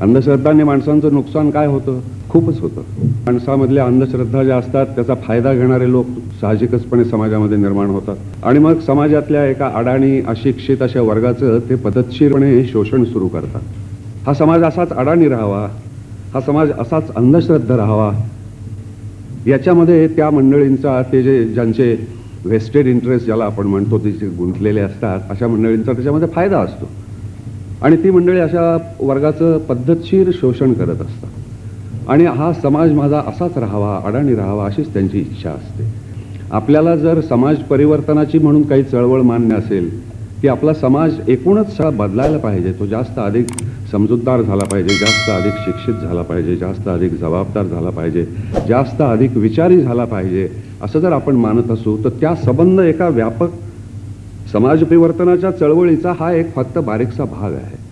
अंधश्रद्धांनी माणसांचं नुकसान काय होतं? खूपच होतं. माणसामधल्या अंधश्रद्धा ज्या असतात त्याचा फायदा घेणारे लोक साहजिकचपणे समाजामध्ये निर्माण होतात. आणि मग समाजातल्या एका अडाणी अशिक्षित अशा वर्गाचं ते पद्धतशीरपणे शोषण सुरू करतात. हा समाज असाच अडाणी राहावा. हा समाज असाच अंधश्रद्धा राहावा. याच्यामध्ये त्या मंडळींचा ते जे ज्यांचे व्हेस्टेड इंटरेस्ट ज्याला आपण म्हणतो ते जे गुंतलेले असतात अशा मंडळींचा त्याच्यामध्ये फायदा असतो. आणि ती मंडळी अशा वर्गाचं पद्धतशीर शोषण करत असतात. आणि हा समाज माझा असाच राहावा अडाणी राहावा अशीच त्यांची इच्छा असते. आपल्याला जर समाज परिवर्तनाची म्हणून काही चळवळ मान्य असेल की आपला समाज एकूणच बदलायला पाहिजे तो जास्त अधिक समजूतदार झाला पाहिजे जास्त अधिक शिक्षित झाला पाहिजे जास्त अधिक जबाबदार झाला पाहिजे जास्त अधिक विचारी झाला पाहिजे असं जर आपण मानत असू तर त्या संबंध एका व्यापक समाज परिवर्तनाच्या चळवळीचा हा एक फक्त बारीकसा भाग आहे.